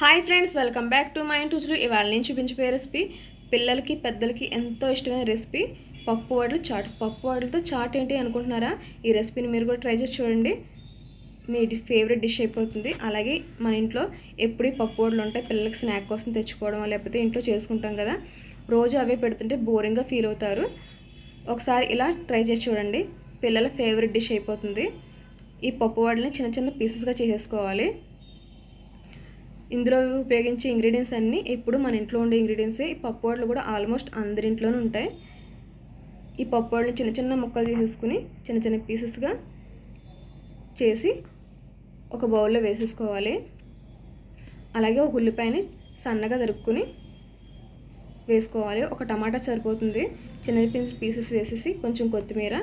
Hi friends welcome back to my రుచులు ఇవాళ నేను చూపించిపోయే రెసిపీ పిల్లలకి పెద్దలకి ఎంతో ఇష్టమైన రెసిపీ పప్పు వడలు చాట్. పప్పు వడలతో చాట్ ఏంటి అనుకుంటున్నారా? ఈ రెసిపీని మీరు కూడా ట్రై చేసి చూడండి. మీ ఫేవరెట్ డిష్ అయిపోతుంది. అలాగే మన ఇంట్లో ఎప్పుడు పప్పు వడలు ఉంటాయి పిల్లలకి స్నాక్ కోసం తెచ్చుకోవడం లేకపోతే ఇంట్లో చేసుకుంటాం కదా రోజు అవే పెడుతుంటే బోరింగ్గా ఫీల్ అవుతారు. ఒకసారి ఇలా ట్రై చేసి చూడండి. పిల్లల ఫేవరెట్ డిష్ అయిపోతుంది. ఈ పప్పు వడలని చిన్న చిన్న పీసెస్గా చేసేసుకోవాలి. ఇందులో ఉపయోగించే ఇంగ్రీడియంట్స్ అన్నీ ఇప్పుడు మన ఇంట్లో ఉండే ఇంగ్రీడియంట్సే ఈ పప్పు వడలు కూడా ఆల్మోస్ట్ అందరింట్లోనే ఉంటాయి. ఈ పప్పు వడలు చిన్న చిన్న ముక్కలు చేసేసుకుని చిన్న చిన్న పీసెస్గా చేసి ఒక బౌల్లో వేసేసుకోవాలి. అలాగే ఒక ఉల్లిపాయని సన్నగా తరుక్కుని వేసుకోవాలి. ఒక టమాటా సరిపోతుంది. చిన్న పీసెస్ వేసేసి కొంచెం కొత్తిమీర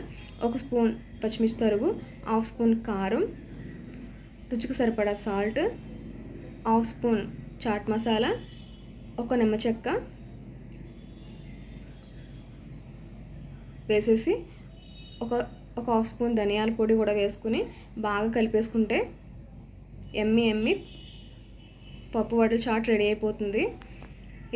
ఒక స్పూన్ పచ్చిమిర్చి తరుగు హాఫ్ స్పూన్ కారం రుచికి సరిపడా salt half spoon chaat masala ఒక నిమ్మ చెక్క వేసేసి ఒక ఒక హాఫ్ స్పూన్ ధనియాల పొడి కూడా వేసుకుని బాగా కలిపేసుకుంటే ఎమ్మి ఎమ్మి పప్పు వడల చాట్ రెడీ అయిపోతుంది.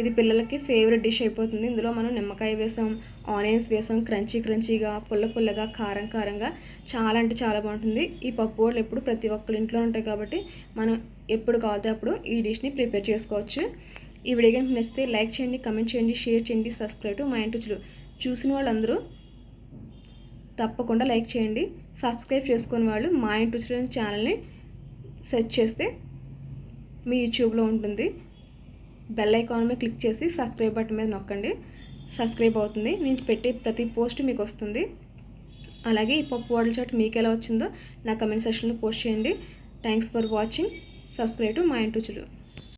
ఇది పిల్లలకి ఫేవరెట్ డిష్ అయిపోతుంది. ఇందులో మనం నిమ్మకాయ వేసాం ఆనియన్స్ వేసాం క్రంచీ క్రంచీగా పుల్ల పుల్లగా కారం కారంగా చాలా అంటే చాలా బాగుంటుంది. ఈ పప్పు వడలు ఎప్పుడు ప్రతి ఒక్కరి ఇంట్లో ఉంటాయి కాబట్టి మనం ఎప్పుడు కావాలితే అప్పుడు ఈ డిష్ని ప్రిపేర్ చేసుకోవచ్చు. ఈ వీడియో కనుక నచ్చితే లైక్ చేయండి కమెంట్ చేయండి షేర్ చేయండి సబ్స్క్రైబ్ టు మా ఇంటి చూసిన వాళ్ళందరూ తప్పకుండా లైక్ చేయండి. సబ్స్క్రైబ్ చేసుకుని వాళ్ళు మా ఇంటి ఛానల్ని సెర్చ్ చేస్తే మీ యూట్యూబ్లో ఉంటుంది. బెల్ ఐకాన్ మీద క్లిక్ చేసి సబ్స్క్రైబ్ బటన్ మీద నొక్కండి. సబ్స్క్రైబ్ అవుతుంది. నేను పెట్టే ప్రతి పోస్ట్ మీకు వస్తుంది. అలాగే ఈ పప్పు వాడల చాట్ మీకు ఎలా వచ్చిందో నా కమెంట్ సెక్షన్లో పోస్ట్ చేయండి. Thanks for watching subscribe to మా ఇంటి రుచులు